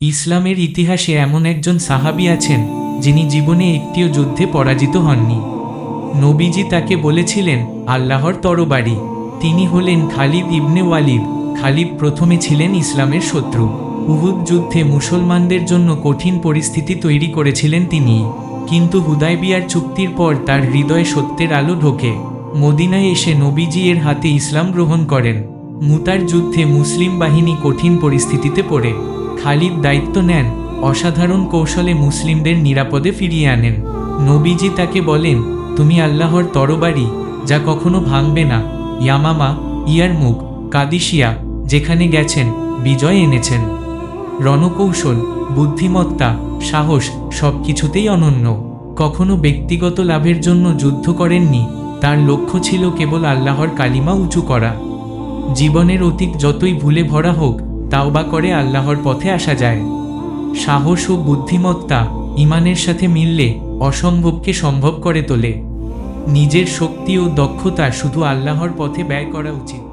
ইসলামের ইতিহাসে এমন একজন সাহাবী আছেন, যিনি জীবনে একটিও যুদ্ধে পরাজিত হননি। নবীজি তাকে বলেছিলেন, আল্লাহর তরবারি। তিনি হলেন খালিদ ইবনে ওয়ালিদ। খালিদ প্রথমে ছিলেন ইসলামের শত্রু। উহুদ যুদ্ধে মুসলমানদের জন্য কঠিন পরিস্থিতি তৈরি করেছিলেন তিনি। কিন্তু হুদায়বিয়ার চুক্তির পর তার হৃদয় সত্যের আলো ঢোকে। মদিনায় এসে নবীজি এর হাতে ইসলাম গ্রহণ করেন। মুতার যুদ্ধে মুসলিম বাহিনী কঠিন পরিস্থিতিতে পড়ে। খালিদ দায়িত্ব নেন, অসাধারণ কৌশলে মুসলিমদের নিরাপদে ফিরিয়ে আনেন। নবীজি তাকে বলেন, তুমি আল্লাহর তরবারি, যা কখনো ভাঙবে না, ইয়ামামা ইয়ারমুখ কাদিসিয়া যেখানে গেছেন, বিজয় এনেছেন। রণকৌশল, বুদ্ধিমত্তা, সাহস সব কিছুতেই অনন্য। কখনো ব্যক্তিগত লাভের জন্য যুদ্ধ করেননি, তার লক্ষ্য ছিল কেবল আল্লাহর কালিমা উঁচু করা। জীবনের অতীত যতই ভুলে ভরা হোক তাও বা করে আল্লাহর পথে আসা যায়। সাহস ও বুদ্ধিমত্তা ইমানের সাথে মিললে অসম্ভবকে সম্ভব করে তোলে। নিজের শক্তি ও দক্ষতা শুধু আল্লাহর পথে ব্যয় করা উচিত।